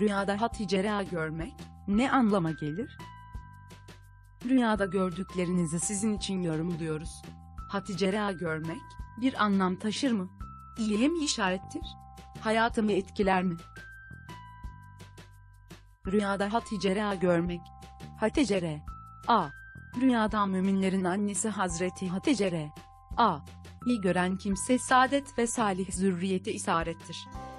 Rüyada Hatice Reha görmek ne anlama gelir? Rüyada gördüklerinizi sizin için yorumluyoruz. Hatice Reha görmek bir anlam taşır mı? İyiye mi işarettir? Hayatımı etkiler mi? Rüyada Hatice Reha görmek. Hatice Re. A. Rüyada müminlerin annesi Hazreti Hatice Re. A. İyi gören kimse saadet ve salih zürriyete isarettir.